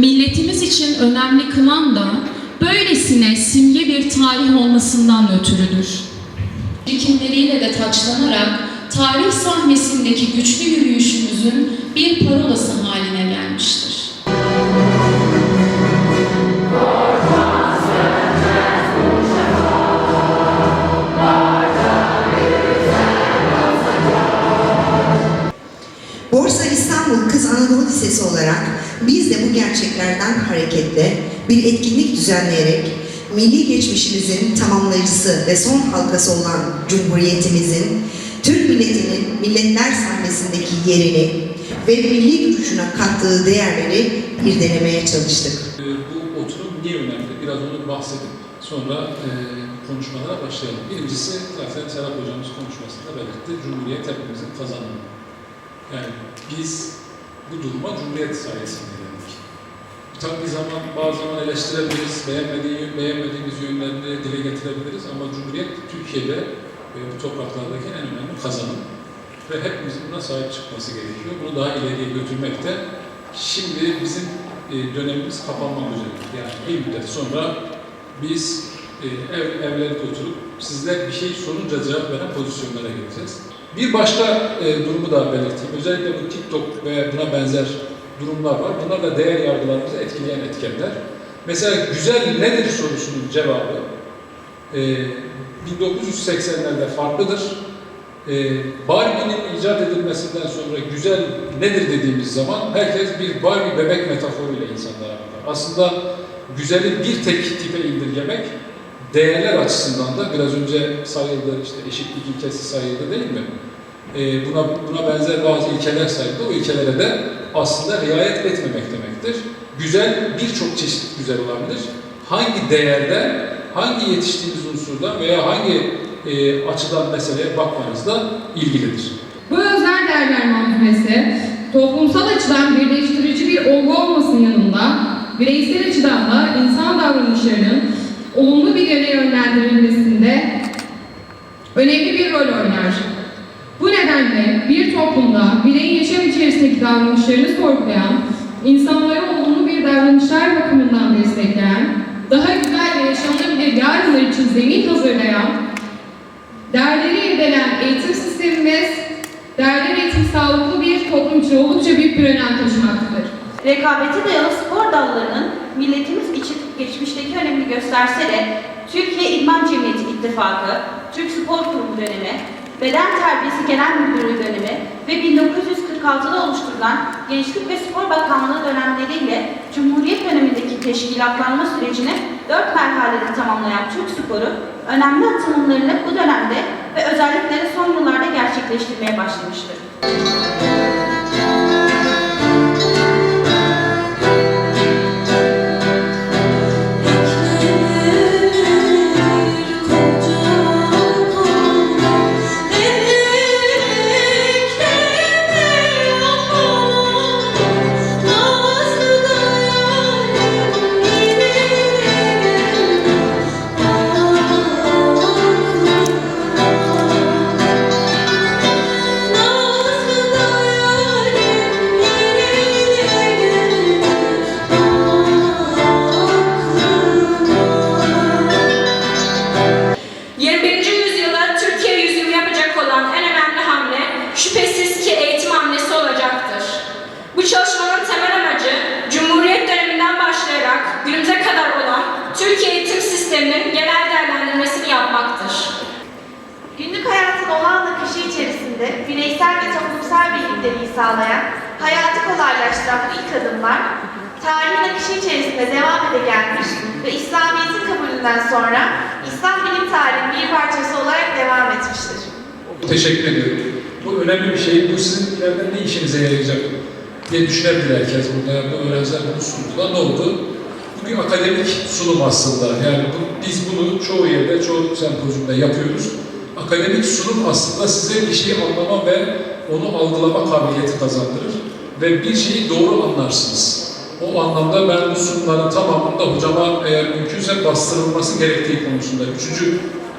Milletimiz için önemli kılan da böylesine simge bir tarih olmasından ötürüdür. Birikimleriyle de taçlanarak tarih sahnesindeki güçlü yürüyüşümüzün bir parolası haline gelmiştir. Borsa İstanbul Kız Anadolu Lisesi olarak gerçeklerden hareketle bir etkinlik düzenleyerek milli geçmişimizin tamamlayıcısı ve son halkası olan Cumhuriyetimizin Türk milletinin milletler sahnesindeki yerini ve milli duruşuna kattığı değerleri irdelemeye çalıştık. Ee, Bu oturum niye önemli? Biraz onu bahsedip sonra e, konuşmalara başlayalım. Birincisi zaten Serap Hocamız konuşmasında belirtti. Cumhuriyet hepimizin kazanımı. Yani biz bu duruma Cumhuriyet sayesinde. Tabii zaman bazı zaman eleştirebiliriz, beğenmediği, beğenmediğimiz yönlerini dile getirebiliriz ama Cumhuriyet Türkiye'de ve bu topraklardaki en önemli kazanım. Ve hepimizin buna sahip çıkması gerekiyor. Bunu daha ileriye götürmek de şimdi bizim e, dönemimiz kapanmak üzere. Yani bir müddet sonra biz e, ev, evlerde oturup sizler bir şey sorunca cevap veren pozisyonlara geleceğiz. Bir başka e, durumu da belirteyim. Özellikle bu TikTok ve buna benzer durumlar var. Bunlar da değer yargılarımızı etkileyen etkenler. Mesela güzel nedir sorusunun cevabı e, 1980'lerde farklıdır. E, Barbie'nin icat edilmesinden sonra güzel nedir dediğimiz zaman herkes bir Barbie bebek metaforuyla insanlara bakar. Aslında güzeli bir tek tipe indirgemek değerler açısından da biraz önce sayıldı işte eşitlik ilkesi sayıldı değil mi? Ee, buna buna benzer bazı ilkeler sayıldı. O ilkelere de aslında riayet etmemek demektir. Güzel birçok çeşit güzel olabilir. Hangi değerden, hangi yetiştiğimiz unsurdan veya hangi e, açıdan meseleye bakmanızla ilgilidir. Bu özel değerler manzumesi, toplumsal açıdan birleştirici bir olgu olmasının yanında, bireysel açıdan da insan davranışlarının olumlu bir yöne yönlendirilmesinde önemli bir rol oynar. Toplumda bireyin yaşam içerisindeki davranışlarını sorgulayan, insanları olumlu bir davranışlar bakımından destekleyen, daha güzel ve yaşanabilir yarınlar için zemin hazırlayan, Değerleri irdelen eğitim sistemimiz, değerler eğitim sağlıklı bir toplum için oldukça büyük bir önem taşımaktadır. Rekabete dayalı spor dallarının milletimiz için geçmişteki önemini gösterse de Türkiye İdman Cemiyeti İttifakı, Türk Spor Kurumu dönemi, Beden Terbiyesi Genel Müdürlüğü dönemi ve 1946'da oluşturulan Gençlik ve Spor Bakanlığı dönemleriyle Cumhuriyet dönemindeki teşkilatlanma sürecini dört merhalede tamamlayan Türk sporu, önemli atılımlarını bu dönemde ve özellikle son yıllarda gerçekleştirmeye başlamıştır. Bu çalışmanın temel amacı Cumhuriyet döneminden başlayarak günümüze kadar olan Türkiye eğitim sisteminin genel değerlendirmesini yapmaktır. Günlük hayatın olağan akışı içerisinde bireysel ve toplumsal birlikteliği sağlayan, hayatı kolaylaştıran bu ilk adımlar, tarihin akışı içerisinde devam ede gelmiş ve İslamiyet'in kabulünden sonra İslam bilim tarihinin bir parçası olarak devam etmiştir. Teşekkür ediyorum. Bu önemli bir şey. Bu sizin ileride ne işinize yarayacak diye düşünebilir herkes burada. Bu öğrenciler bunu sundular. Ne oldu? Bu bir akademik sunum aslında. Yani bu, biz bunu çoğu yerde, çoğu sempozyumda yapıyoruz. Akademik sunum aslında size bir şeyi anlama ve onu algılama kabiliyeti kazandırır. Ve bir şeyi doğru anlarsınız. O anlamda ben bu sunumların tamamında hocama eğer mümkünse bastırılması gerektiği konusunda üçüncü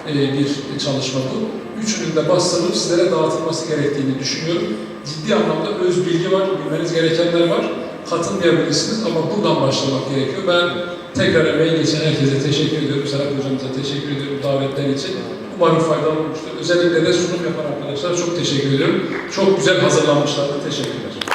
e, bir çalışma bu. Üçünün de bastırılıp sizlere dağıtılması gerektiğini düşünüyorum. Ciddi anlamda öz bilgi var, bilmeniz gerekenler var. katılmayabilirsiniz ama buradan başlamak gerekiyor. Ben tekrar emeği geçen herkese teşekkür ediyorum. Serap Hocamıza teşekkür ediyorum davetler için. Umarım faydalı olmuştur. Özellikle de sunum yapan arkadaşlar çok teşekkür ediyorum. Çok güzel hazırlanmışlardı. Teşekkürler.